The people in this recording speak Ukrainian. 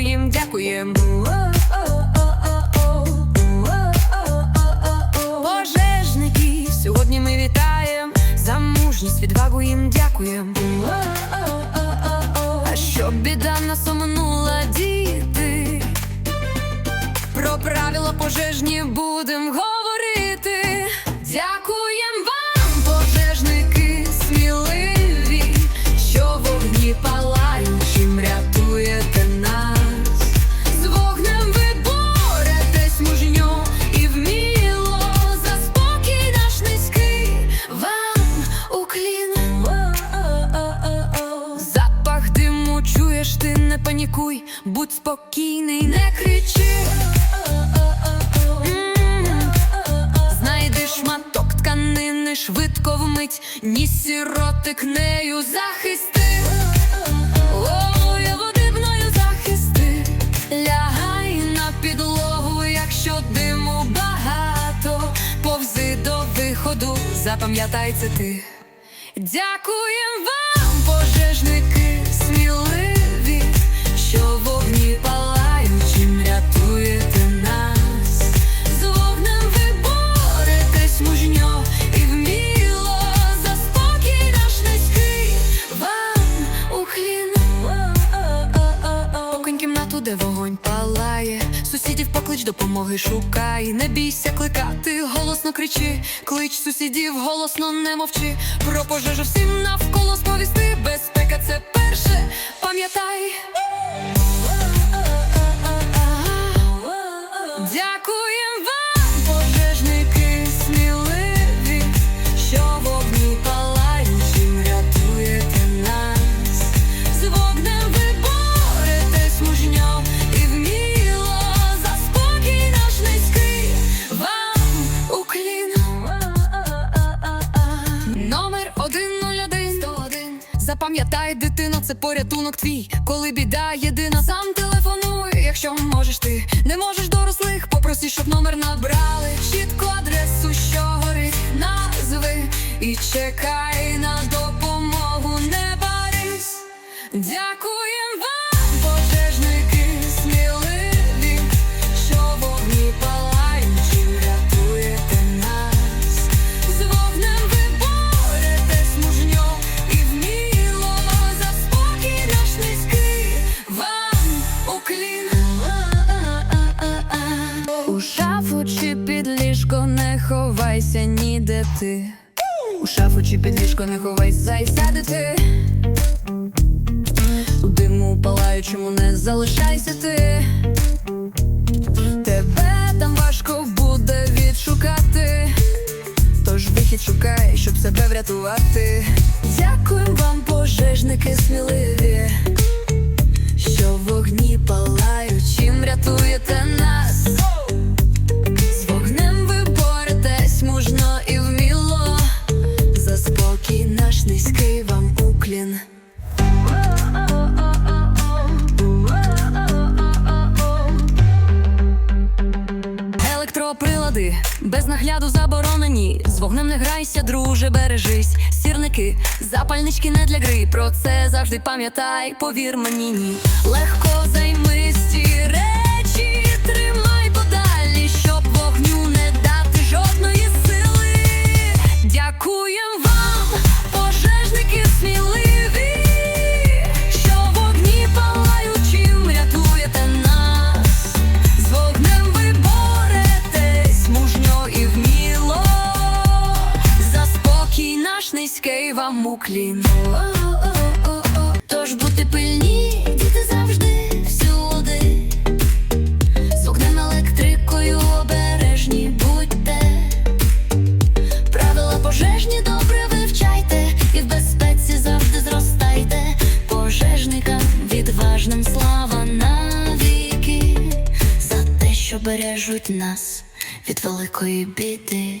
їм дякуєм. Пожежники, сьогодні ми вітаєм, за мужність відвагу їм дякуєм. А щоб біда нас оминула, діти, про правила пожежні будем говорити. Дякуєм панікуй, будь спокійний, не кричи. Знайди шматок тканини швидко вмить, ні сіротик нею захисти. Ой, водибною захисти, лягай на підлогу, якщо диму багато, повзи до виходу, запам'ятай це ти. Дякуєм вам, поклич допомоги шукай. Не бійся кликати, голосно кричи, клич сусідів, голосно не мовчи. Про пожежу всім навколо сповісти. Безпека це перше, пам'ятай. Номер 101 101 Запам'ятай, дитино, це порятунок твій. Коли біда єдина, сам телефонуй, якщо можеш ти не можеш дорослих, попроси, щоб номер набрали. Чітко адресу, що горить, назви і чекай на допомогу, не барись. Дякуєм ховайся ніде ти. У шафу чи під ліжко не ховайся і сядете. У диму палаючому не залишайся ти. Тебе там важко буде відшукати. Тож вихід шукай, щоб себе врятувати. Дякуємо вам, пожежники сміливі, що вогні палаючим рятуєте Електроприлади без нагляду заборонені. З вогнем не грайся, друже, бережись. Сірники, запальнички не для гри. Про це завжди пам'ятай, повір мені ні. Вам уклін. Тож будьте пильні, діти завжди всюди. З вогнем електрикою обережні будьте. Правила пожежні добре вивчайте і в безпеці завжди зростайте. Пожежникам відважним слава навіки за те, що бережуть нас від великої біди.